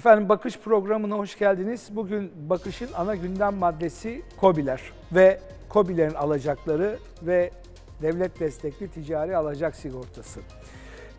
Efendim Bakış programına hoş geldiniz. Bugün Bakış'ın ana gündem maddesi KOBİ'ler ve KOBİ'lerin alacakları ve devlet destekli ticari alacak sigortası.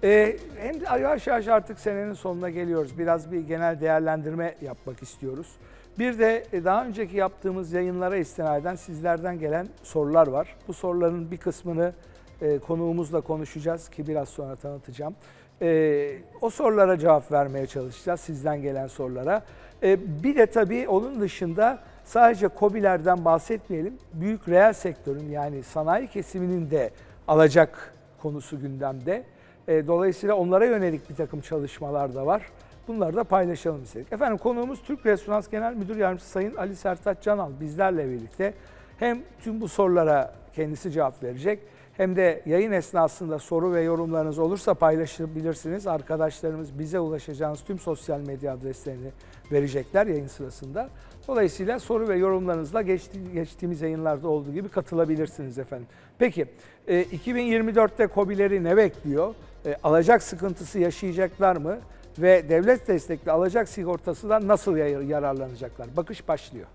Ee, hem de yavaş yavaş artık senenin sonuna geliyoruz. Biraz bir genel değerlendirme yapmak istiyoruz. Bir de e, daha önceki yaptığımız yayınlara istinaden sizlerden gelen sorular var. Bu soruların bir kısmını e, konuğumuzla konuşacağız ki biraz sonra tanıtacağım. E, o sorulara cevap vermeye çalışacağız sizden gelen sorulara. E, bir de tabii onun dışında sadece KOBİ'lerden bahsetmeyelim. Büyük reel sektörün yani sanayi kesiminin de alacak konusu gündemde. E, dolayısıyla onlara yönelik bir takım çalışmalar da var. Bunları da paylaşalım istedik. Efendim konuğumuz Türk Restoran Genel Müdür Yardımcısı Sayın Ali Sertaç Canal bizlerle birlikte hem tüm bu sorulara kendisi cevap verecek hem de yayın esnasında soru ve yorumlarınız olursa paylaşabilirsiniz. Arkadaşlarımız bize ulaşacağınız tüm sosyal medya adreslerini verecekler yayın sırasında. Dolayısıyla soru ve yorumlarınızla geçti- geçtiğimiz yayınlarda olduğu gibi katılabilirsiniz efendim. Peki e, 2024'te KOBİ'leri ne bekliyor? E, alacak sıkıntısı yaşayacaklar mı? Ve devlet destekli alacak sigortasından nasıl yar- yararlanacaklar? Bakış başlıyor.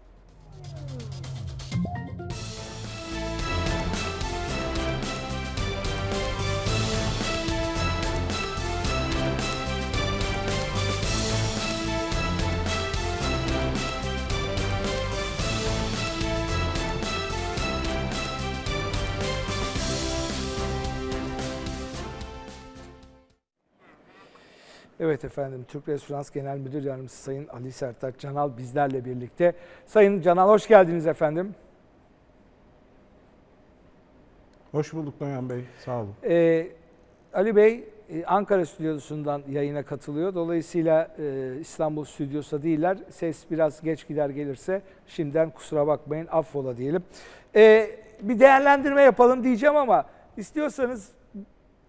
Evet efendim, Türk Restoran Genel Müdür Yardımcısı Sayın Ali Sertaç Canal bizlerle birlikte. Sayın Canal hoş geldiniz efendim. Hoş bulduk Noyan Bey, sağ olun. Ee, Ali Bey e, Ankara stüdyosundan yayına katılıyor. Dolayısıyla e, İstanbul stüdyosu değiller. Ses biraz geç gider gelirse şimdiden kusura bakmayın affola diyelim. Ee, bir değerlendirme yapalım diyeceğim ama istiyorsanız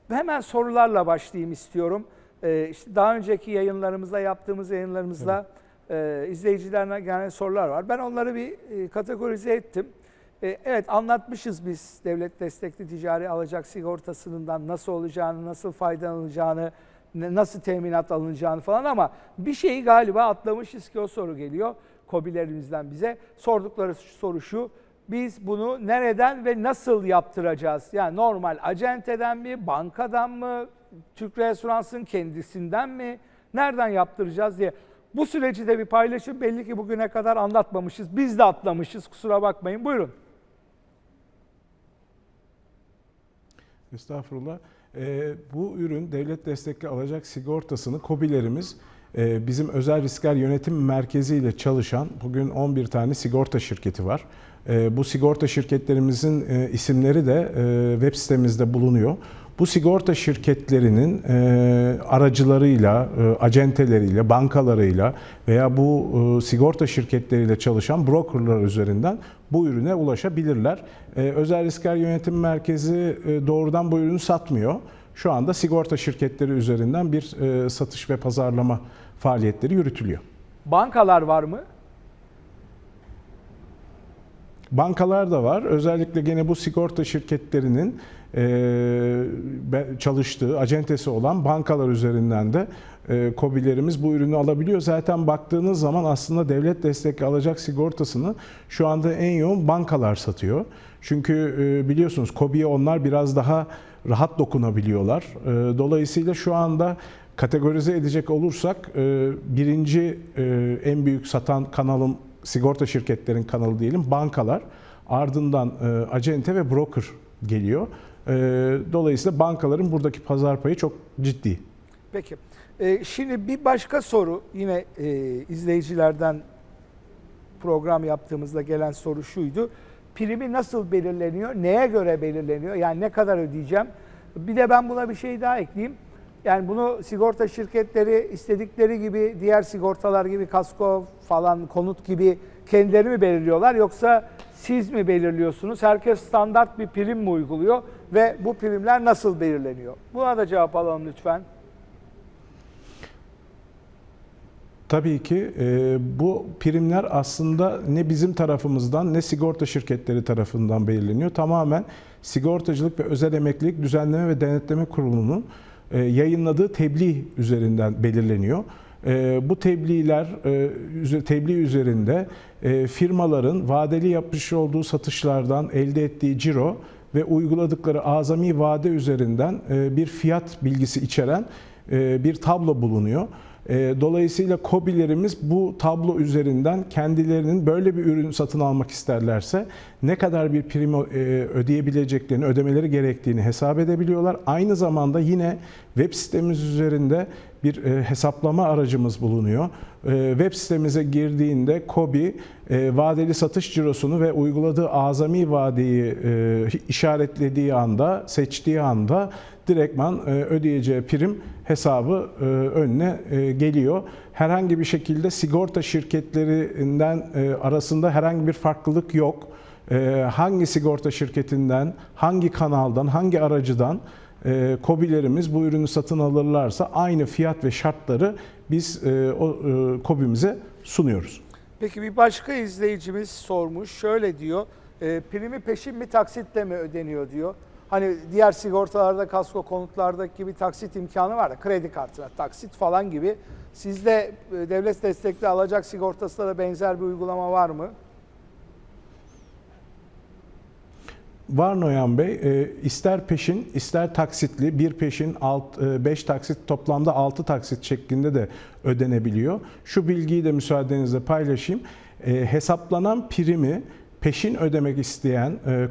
hemen sorularla başlayayım istiyorum. Ee, işte daha önceki yayınlarımızda yaptığımız yayınlarımızda e, izleyicilerine gelen sorular var. Ben onları bir e, kategorize ettim. E, Evet anlatmışız biz devlet destekli ticari alacak sigortasından nasıl olacağını, nasıl faydalanacağını, ne- nasıl teminat alınacağını falan ama bir şeyi galiba atlamışız ki o soru geliyor kobilerimizden bize. Sordukları soru şu, biz bunu nereden ve nasıl yaptıracağız? Yani normal acenteden mi, bankadan mı, Türk Restorans'ın kendisinden mi, nereden yaptıracağız diye. Bu süreci de bir paylaşın. Belli ki bugüne kadar anlatmamışız. Biz de atlamışız. Kusura bakmayın. Buyurun. Estağfurullah. Ee, bu ürün devlet destekli alacak sigortasını KOBİ'lerimiz e, bizim özel riskler yönetim merkezi ile çalışan bugün 11 tane sigorta şirketi var. E, bu sigorta şirketlerimizin e, isimleri de e, web sitemizde bulunuyor. Bu sigorta şirketlerinin e, aracılarıyla, e, acenteleriyle, bankalarıyla veya bu e, sigorta şirketleriyle çalışan brokerlar üzerinden bu ürüne ulaşabilirler. E, özel riskler yönetim merkezi e, doğrudan bu ürünü satmıyor. Şu anda sigorta şirketleri üzerinden bir e, satış ve pazarlama faaliyetleri yürütülüyor. Bankalar var mı? Bankalar da var. Özellikle gene bu sigorta şirketlerinin çalıştığı, acentesi olan bankalar üzerinden de e, KOBİ'lerimiz bu ürünü alabiliyor. Zaten baktığınız zaman aslında devlet destekli alacak sigortasını şu anda en yoğun bankalar satıyor. Çünkü e, biliyorsunuz KOBİ'ye onlar biraz daha rahat dokunabiliyorlar. E, dolayısıyla şu anda kategorize edecek olursak e, birinci e, en büyük satan kanalım sigorta şirketlerin kanalı diyelim bankalar. Ardından e, acente ve broker geliyor. E, dolayısıyla bankaların buradaki pazar payı çok ciddi. Peki. Ee, şimdi bir başka soru yine e, izleyicilerden program yaptığımızda gelen soru şuydu. Primi nasıl belirleniyor? Neye göre belirleniyor? Yani ne kadar ödeyeceğim? Bir de ben buna bir şey daha ekleyeyim. Yani bunu sigorta şirketleri istedikleri gibi diğer sigortalar gibi kasko falan konut gibi kendileri mi belirliyorlar yoksa siz mi belirliyorsunuz? Herkes standart bir prim mi uyguluyor ve bu primler nasıl belirleniyor? Buna da cevap alalım lütfen. Tabii ki e, bu primler aslında ne bizim tarafımızdan ne sigorta şirketleri tarafından belirleniyor. Tamamen Sigortacılık ve Özel Emeklilik Düzenleme ve Denetleme Kurulu'nun yayınladığı tebliğ üzerinden belirleniyor. E, bu tebliğler e, tebliğ üzerinde e, firmaların vadeli yapmış olduğu satışlardan elde ettiği ciro ve uyguladıkları azami vade üzerinden e, bir fiyat bilgisi içeren e, bir tablo bulunuyor. E, Dolayısıyla KOBİ'lerimiz bu tablo üzerinden kendilerinin böyle bir ürün satın almak isterlerse ne kadar bir prim e, ödeyebileceklerini, ödemeleri gerektiğini hesap edebiliyorlar. Aynı zamanda yine web sitemiz üzerinde bir e, hesaplama aracımız bulunuyor. E, Web sitemize girdiğinde KOBİ e, vadeli satış cirosunu ve uyguladığı azami vadeyi işaretlediği anda, seçtiği anda direktman ödeyeceği prim hesabı önüne geliyor. Herhangi bir şekilde sigorta şirketlerinden arasında herhangi bir farklılık yok. Hangi sigorta şirketinden, hangi kanaldan, hangi aracıdan e, KOBİ'lerimiz bu ürünü satın alırlarsa aynı fiyat ve şartları biz e, o e, KOBİ'mize sunuyoruz. Peki bir başka izleyicimiz sormuş. Şöyle diyor. E, primi peşin mi taksitle mi ödeniyor diyor. Hani diğer sigortalarda, kasko konutlardaki gibi taksit imkanı var da kredi kartına taksit falan gibi. Sizde e, devlet destekli alacak sigortasında da benzer bir uygulama var mı? Var Noyan Bey, e, ister peşin ister taksitli bir peşin 5 taksit toplamda 6 taksit şeklinde de ödenebiliyor. Şu bilgiyi de müsaadenizle paylaşayım. E, hesaplanan primi peşin ödemek isteyen e,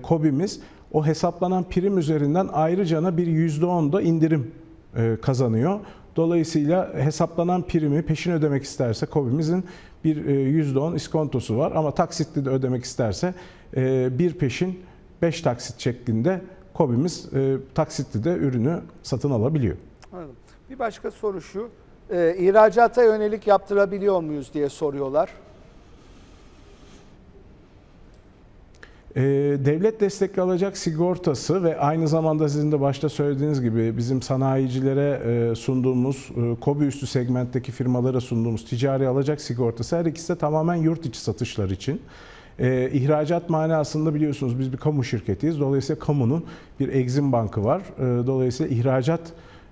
o hesaplanan prim üzerinden ayrıcana bir %10 da indirim e, kazanıyor. Dolayısıyla hesaplanan primi peşin ödemek isterse KOBİ'mizin bir e, %10 iskontosu var ama taksitli de ödemek isterse e, bir peşin 5 taksit şeklinde KOBİ'miz e, taksitli de ürünü satın alabiliyor. Anladım. Bir başka soru şu. E, ihracata yönelik yaptırabiliyor muyuz diye soruyorlar. E, devlet destekli alacak sigortası ve aynı zamanda sizin de başta söylediğiniz gibi bizim sanayicilere e, sunduğumuz, e, KOBİ üstü segmentteki firmalara sunduğumuz ticari alacak sigortası her ikisi de tamamen yurt içi satışlar için. E, ihracat manasında biliyorsunuz biz bir kamu şirketiyiz. Dolayısıyla kamunun bir Exim Bankı var. E, dolayısıyla ihracat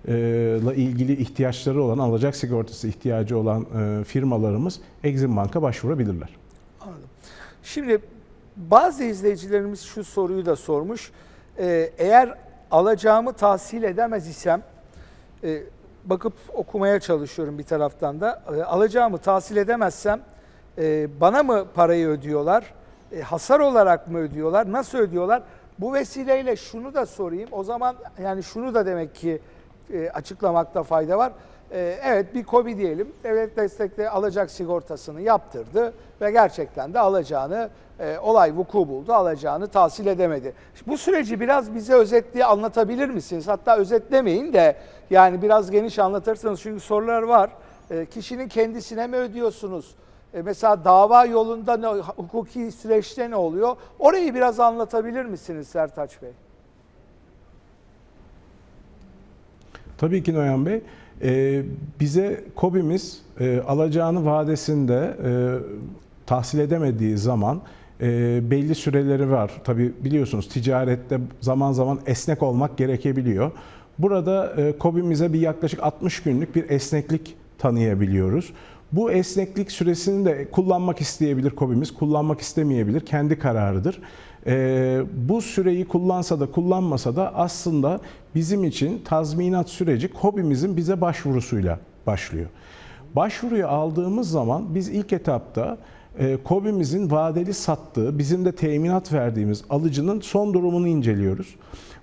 ile ilgili ihtiyaçları olan, alacak sigortası ihtiyacı olan e, firmalarımız Exim Bank'a başvurabilirler. Anladım. Şimdi bazı izleyicilerimiz şu soruyu da sormuş. Ee, eğer alacağımı tahsil edemez isem, e, bakıp okumaya çalışıyorum bir taraftan da. E, alacağımı tahsil edemezsem e, bana mı parayı ödüyorlar? E, hasar olarak mı ödüyorlar? Nasıl ödüyorlar? Bu vesileyle şunu da sorayım. O zaman yani şunu da demek ki e, açıklamakta fayda var. E, evet bir KOBİ diyelim devlet destekli alacak sigortasını yaptırdı ve gerçekten de alacağını e, olay vuku buldu alacağını tahsil edemedi. Bu süreci biraz bize özetli anlatabilir misiniz? Hatta özetlemeyin de yani biraz geniş anlatırsanız çünkü sorular var. E, kişinin kendisine mi ödüyorsunuz? E, mesela dava yolunda ne, hukuki süreçte ne oluyor? Orayı biraz anlatabilir misiniz Sertaç Bey? Tabii ki Noyan Bey. Ee, bize KOBİ'miz e, alacağını vadesinde e, tahsil edemediği zaman e, belli süreleri var. Tabii biliyorsunuz ticarette zaman zaman esnek olmak gerekebiliyor. Burada e, KOBİ'mize bir yaklaşık 60 günlük bir esneklik tanıyabiliyoruz. Bu esneklik süresini de kullanmak isteyebilir KOBİ'miz, kullanmak istemeyebilir, kendi kararıdır. Ee, bu süreyi kullansa da kullanmasa da aslında bizim için tazminat süreci KOBİ'mizin bize başvurusuyla başlıyor. Başvuruyu aldığımız zaman biz ilk etapta e, KOBİ'mizin vadeli sattığı, bizim de teminat verdiğimiz alıcının son durumunu inceliyoruz.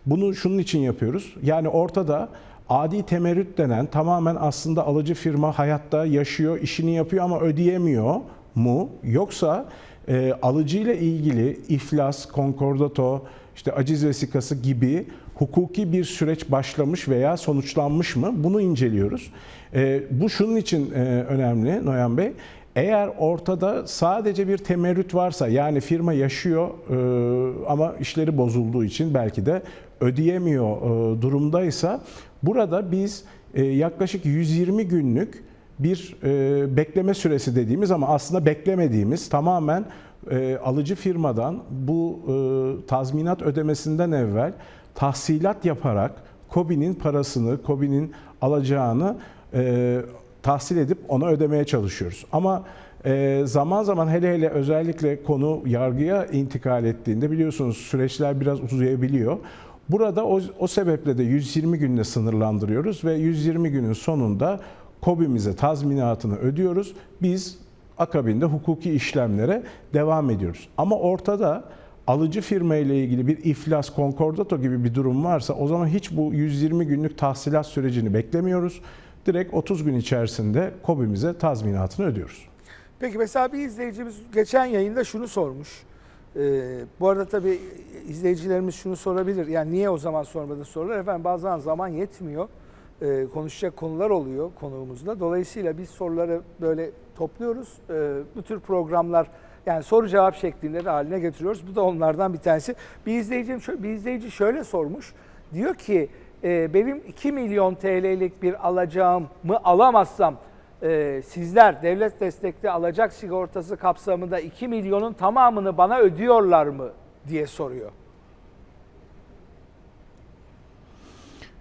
Bunu şunun için yapıyoruz. Yani ortada adi temerrüt denen tamamen aslında alıcı firma hayatta yaşıyor, işini yapıyor ama ödeyemiyor mu? Yoksa e, alıcı ile ilgili iflas, konkordato, işte aciz vesikası gibi hukuki bir süreç başlamış veya sonuçlanmış mı? Bunu inceliyoruz. E, bu şunun için e, önemli Noyan Bey. Eğer ortada sadece bir temerrüt varsa yani firma yaşıyor e, ama işleri bozulduğu için belki de ödeyemiyor e, durumdaysa burada biz e, yaklaşık 120 günlük bir e, bekleme süresi dediğimiz ama aslında beklemediğimiz tamamen e, alıcı firmadan bu tazminat ödemesinden evvel tahsilat yaparak KOBİ'nin parasını, KOBİ'nin alacağını e, tahsil edip ona ödemeye çalışıyoruz. Ama e, zaman zaman hele hele özellikle konu yargıya intikal ettiğinde biliyorsunuz süreçler biraz uzayabiliyor. Burada o, o sebeple de 120 günle sınırlandırıyoruz ve 120 günün sonunda KOBİ'mize tazminatını ödüyoruz. Biz akabinde hukuki işlemlere devam ediyoruz. Ama ortada alıcı firma ile ilgili bir iflas, konkordato gibi bir durum varsa o zaman hiç bu 120 günlük tahsilat sürecini beklemiyoruz. Direkt 30 gün içerisinde KOBİ'mize tazminatını ödüyoruz. Peki mesela bir izleyicimiz geçen yayında şunu sormuş. Ee, bu arada tabii izleyicilerimiz şunu sorabilir. Yani niye o zaman sormadı sorular? Efendim bazen zaman yetmiyor. Ee, konuşacak konular oluyor konuğumuzda. Dolayısıyla biz soruları böyle topluyoruz. Ee, bu tür programlar yani soru cevap şeklinde de haline getiriyoruz. Bu da onlardan bir tanesi. Bir izleyicim bir izleyici şöyle sormuş. Diyor ki e, benim 2 milyon TL'lik bir alacağımı alamazsam e, sizler devlet destekli alacak sigortası kapsamında 2 milyonun tamamını bana ödüyorlar mı diye soruyor.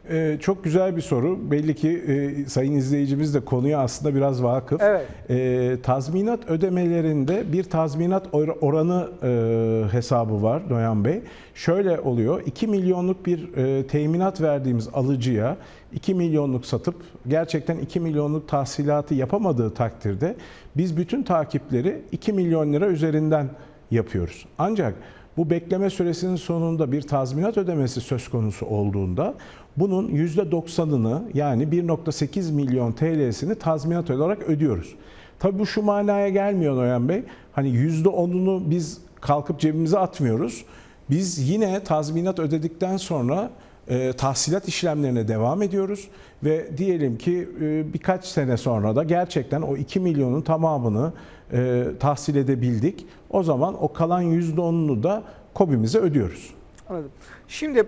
Ee, çok güzel bir soru. Belli ki e, sayın izleyicimiz de konuya aslında biraz vakıf. Evet. Ee, tazminat ödemelerinde bir tazminat or- oranı e, hesabı var Noyan Bey. Şöyle oluyor. 2 milyonluk bir e, teminat verdiğimiz alıcıya 2 milyonluk satıp gerçekten 2 milyonluk tahsilatı yapamadığı takdirde biz bütün takipleri 2 milyon lira üzerinden yapıyoruz. Ancak bu bekleme süresinin sonunda bir tazminat ödemesi söz konusu olduğunda bunun %90'ını yani 1.8 milyon TL'sini tazminat olarak ödüyoruz. Tabii bu şu manaya gelmiyor Noyan Bey. Hani %10'unu biz kalkıp cebimize atmıyoruz. Biz yine tazminat ödedikten sonra e, tahsilat işlemlerine devam ediyoruz ve diyelim ki e, birkaç sene sonra da gerçekten o 2 milyonun tamamını e, tahsil edebildik. O zaman o kalan %10'unu da KOBİ'mize ödüyoruz. Anladım. Şimdi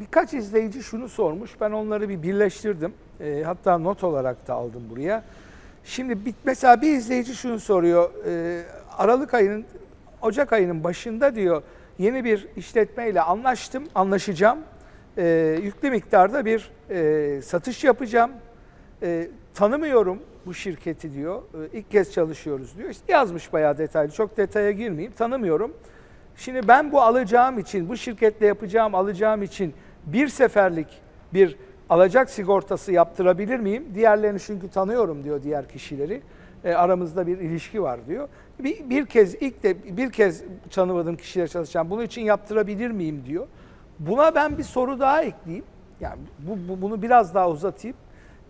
birkaç izleyici şunu sormuş. Ben onları bir birleştirdim. E, hatta not olarak da aldım buraya. Şimdi bir, mesela bir izleyici şunu soruyor. E, Aralık ayının, Ocak ayının başında diyor yeni bir işletmeyle anlaştım, anlaşacağım. E, yüklü miktarda bir e, satış yapacağım. E, tanımıyorum bu şirketi diyor. E, ilk kez çalışıyoruz diyor. İşte yazmış bayağı detaylı. Çok detaya girmeyeyim. Tanımıyorum. Şimdi ben bu alacağım için, bu şirketle yapacağım alacağım için bir seferlik bir alacak sigortası yaptırabilir miyim? Diğerlerini çünkü tanıyorum diyor diğer kişileri. E, aramızda bir ilişki var diyor. Bir, bir kez ilk de bir kez tanımadığım kişiyle çalışacağım. Bunun için yaptırabilir miyim diyor. Buna ben bir soru daha ekleyeyim. Yani bu, bu- bunu biraz daha uzatayım.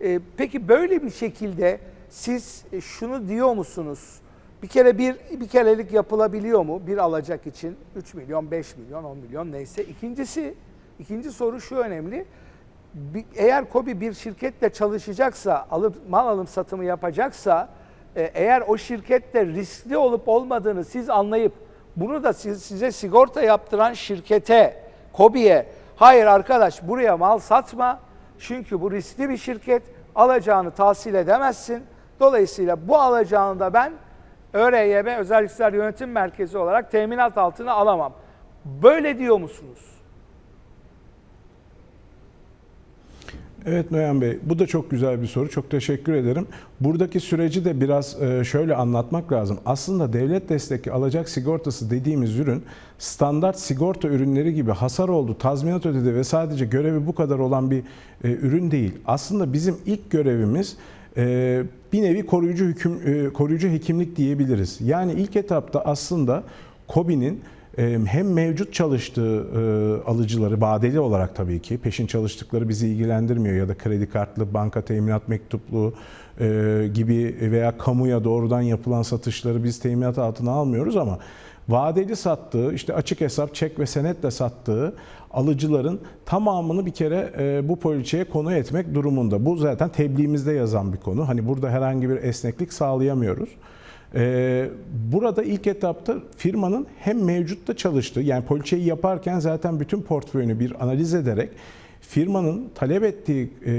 E, peki böyle bir şekilde siz şunu diyor musunuz? Bir kere bir bir kerelik yapılabiliyor mu bir alacak için 3 milyon, 5 milyon, 10 milyon neyse. İkincisi ikinci soru şu önemli. Bir- Eğer KOBİ bir şirketle çalışacaksa, alıp mal alım satımı yapacaksa, e, eğer o şirkette riskli olup olmadığını siz anlayıp bunu da siz, size sigorta yaptıran şirkete, KOBİ'ye, hayır arkadaş buraya mal satma çünkü bu riskli bir şirket, alacağını tahsil edemezsin. Dolayısıyla bu alacağını da ben ÖRYB Özel Riskler Yönetim Merkezi olarak teminat altına alamam. Böyle diyor musunuz? Evet Noyan Bey, bu da çok güzel bir soru. Çok teşekkür ederim. Buradaki süreci de biraz e, şöyle anlatmak lazım. Aslında devlet destekli alacak sigortası dediğimiz ürün standart sigorta ürünleri gibi hasar oldu, tazminat ödedi ve sadece görevi bu kadar olan bir e, ürün değil. Aslında bizim ilk görevimiz e, bir nevi koruyucu hüküm e, koruyucu hekimlik diyebiliriz. Yani ilk etapta aslında KOBİ'nin hem mevcut çalıştığı e, alıcıları vadeli olarak tabii ki peşin çalıştıkları bizi ilgilendirmiyor ya da kredi kartlı, banka teminat mektuplu e, gibi veya kamuya doğrudan yapılan satışları biz teminat altına almıyoruz ama vadeli sattığı, işte açık hesap, çek ve senetle sattığı alıcıların tamamını bir kere e, bu poliçeye konu etmek durumunda. Bu zaten tebliğimizde yazan bir konu. Hani burada herhangi bir esneklik sağlayamıyoruz. Ee, burada ilk etapta firmanın hem mevcutta çalıştığı yani poliçeyi yaparken zaten bütün portföyünü bir analiz ederek firmanın talep ettiği e,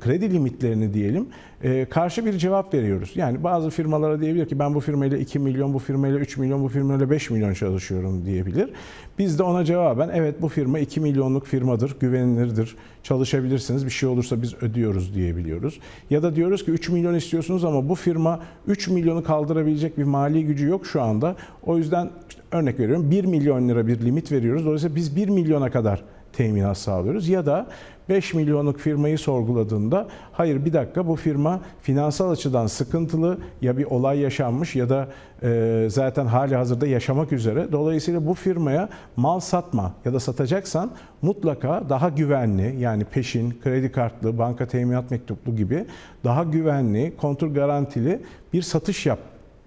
kredi limitlerini diyelim e, karşı bir cevap veriyoruz. Yani bazı firmalara diyebilir ki ben bu firmayla 2 milyon, bu firmayla 3 milyon, bu firmayla 5 milyon çalışıyorum diyebilir. Biz de ona cevaben evet bu firma 2 milyonluk firmadır, güvenilirdir, çalışabilirsiniz, bir şey olursa biz ödüyoruz diyebiliyoruz. Ya da diyoruz ki 3 milyon istiyorsunuz ama bu firma 3 milyonu kaldırabilecek bir mali gücü yok şu anda. O yüzden örnek veriyorum 1 milyon lira bir limit veriyoruz. Dolayısıyla biz 1 milyona kadar teminat sağlıyoruz. Ya da 5 milyonluk firmayı sorguladığında hayır bir dakika bu firma finansal açıdan sıkıntılı ya bir olay yaşanmış ya da e, zaten hali hazırda yaşamak üzere. Dolayısıyla bu firmaya mal satma ya da satacaksan mutlaka daha güvenli yani peşin, kredi kartlı, banka teminat mektuplu gibi daha güvenli, kontur garantili bir satış yap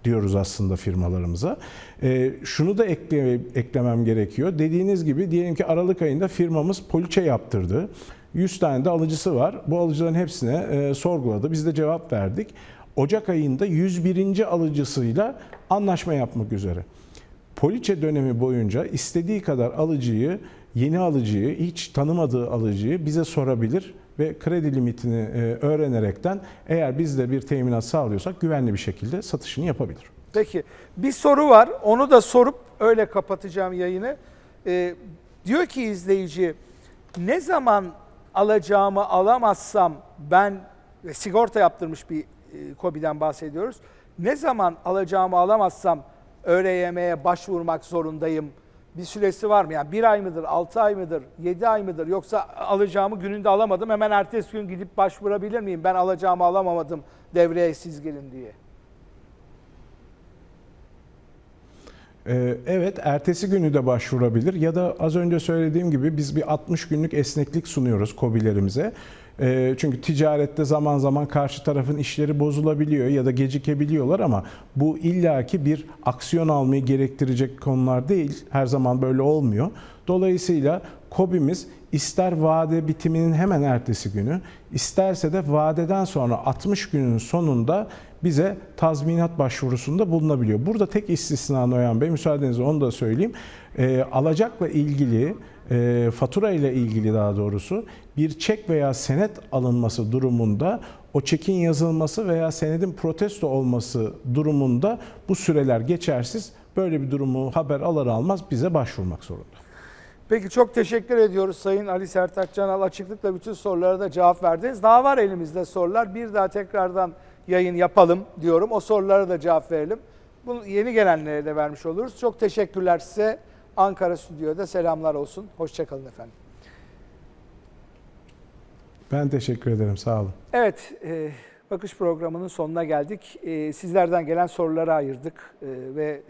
diyoruz aslında firmalarımıza. Ee, şunu da ekle, eklemem gerekiyor. Dediğiniz gibi diyelim ki Aralık ayında firmamız poliçe yaptırdı. 100 tane de alıcısı var. Bu alıcıların hepsine e, sorguladı. Biz de cevap verdik. Ocak ayında 101. alıcısıyla anlaşma yapmak üzere. Poliçe dönemi boyunca istediği kadar alıcıyı, yeni alıcıyı, hiç tanımadığı alıcıyı bize sorabilir ve kredi limitini e, öğrenerekten eğer biz de bir teminat sağlıyorsak güvenli bir şekilde satışını yapabilir. Peki bir soru var. Onu da sorup öyle kapatacağım yayını. Ee, diyor ki izleyici ne zaman alacağımı alamazsam ben sigorta yaptırmış bir e, KOBİ'den bahsediyoruz. Ne zaman alacağımı alamazsam ÖRYM'ye başvurmak zorundayım? Bir süresi var mı? Yani bir ay mıdır, altı ay mıdır, yedi ay mıdır? Yoksa alacağımı gününde alamadım hemen ertesi gün gidip başvurabilir miyim? Ben alacağımı alamamadım devreye siz gelin diye. Evet, ertesi günü de başvurabilir ya da az önce söylediğim gibi biz bir 60 günlük esneklik sunuyoruz KOBİ'lerimize. Ee, Çünkü ticarette zaman zaman karşı tarafın işleri bozulabiliyor ya da gecikebiliyorlar ama bu illaki bir aksiyon almayı gerektirecek konular değil. Her zaman böyle olmuyor. Dolayısıyla KOBİ'miz ister vade bitiminin hemen ertesi günü, isterse de vadeden sonra 60 günün sonunda bize tazminat başvurusunda bulunabiliyor. Burada tek istisna Noyan Bey, müsaadenizle onu da söyleyeyim. E, alacakla ilgili, e, fatura ile ilgili daha doğrusu bir çek veya senet alınması durumunda o çekin yazılması veya senedin protesto olması durumunda bu süreler geçersiz. Böyle bir durumu haber alır almaz bize başvurmak zorunda. Peki çok teşekkür ediyoruz Sayın Ali Sertaç Canal. Açıklıkla bütün sorulara da cevap verdiniz. Daha var elimizde sorular. Bir daha tekrardan yayın yapalım diyorum. O sorulara da cevap verelim. Bunu yeni gelenlere de vermiş oluruz. Çok teşekkürler size. Ankara Stüdyo'da selamlar olsun. Hoşçakalın efendim. Ben teşekkür ederim. Sağ olun. Evet, e, bakış programının sonuna geldik. E, sizlerden gelen soruları ayırdık e, ve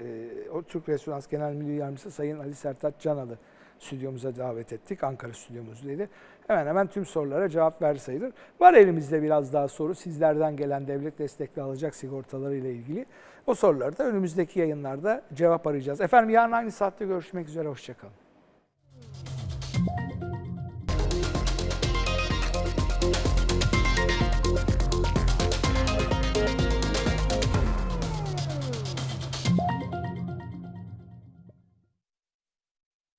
e, Türk Restoransı Genel Müdür Yardımcısı Sayın Ali Sertaç Canal'ı stüdyomuza davet ettik. Ankara stüdyomuzdaydı. Hemen hemen tüm sorulara cevap verdi sayılır. Var elimizde biraz daha soru sizlerden gelen devlet destekli alacak sigortaları ile ilgili. O soruları da önümüzdeki yayınlarda cevap arayacağız. Efendim yarın aynı saatte görüşmek üzere. Hoşçakalın.